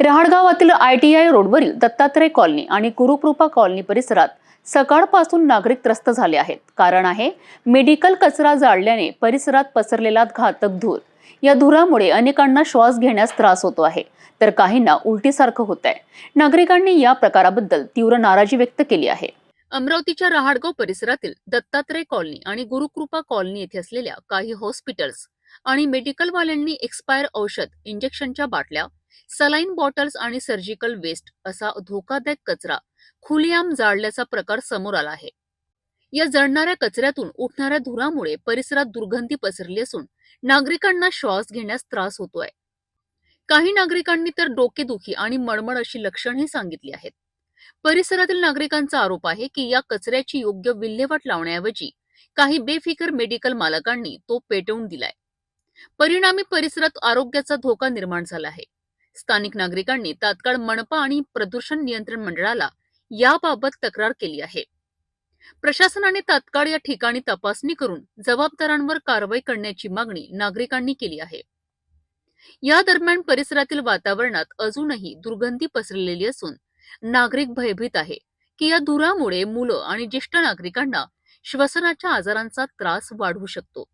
रहाडगावातील I T I रोडवरील Dattatray colony आणि Gurukrupa colony परिसरात सकाळपासून नागरिक त्रस्त झाले आहेत. कारण आहे मेडिकल कचरा जाळल्याने परिसरात पसरलेला घातक धूर. या धुरामुळे अनेकांना श्वास घेण्यास त्रास होतो आहे. तर काहींना उलटीसारखं होत आहे नागरिकांनी या प्रकाराबद्दल तीव्र नाराजी व्यक्त केली आहे. अमरावतीच्या रहाडगाव परिसरातील दत्तात्रय कॉलनी आणि गुरुकृपा कॉलनी येथे असलेल्या काही हॉस्पिटल्स आणि मेडिकलवाल्यांनी एक्सपायर औषध इंजेक्शनच्या बाटल्या सलाईन बॉटल्स आणि सर्जिकल वेस्ट असा धोकादायक कचरा खुलेआम जाळल्याचा प्रकार समोर आला आहे. या जळणाऱ्या कचऱ्यातून उठणाऱ्या धुरामुळे परिसरात दुर्गंधी पसरली असून नागरिकांना श्वास घेण्यास त्रास होतोय. काही नागरिकांनी तर डोकेदुखी आणि मळमळ अशी लक्षणही सांगितली आहेत. परिसरातील नागरिकांचा आरोप आहे की या कचऱ्याची योग्य विल्हेवाट लावण्याऐवजी काही बेफिकर मेडिकल मालकांनी तो पेटवून दिलाय. परिणामी परिसरात आरोग्याचा धोका निर्माण झाला आहे. स्थानिक नागरिकांनी तात्काळ मनपा आणि प्रदूषण नियंत्रण मंडळाला याबाबत तक्रार केली आहे. प्रशासनाने तात्काळ या ठिकाणी तपासणी करून जबाबदारांवर कारवाई करण्याची मागणी नागरिकांनी केली आहे. या दरम्यान परिसरातील वातावरणात अजूनही दुर्गंधी पसरलेली असून नागरिक भयभीत आहे की या धुरामुळे मुलं आणि ज्येष्ठ नागरिकांना श्वसनाच्या आजारांचा त्रास वाढू शकतो.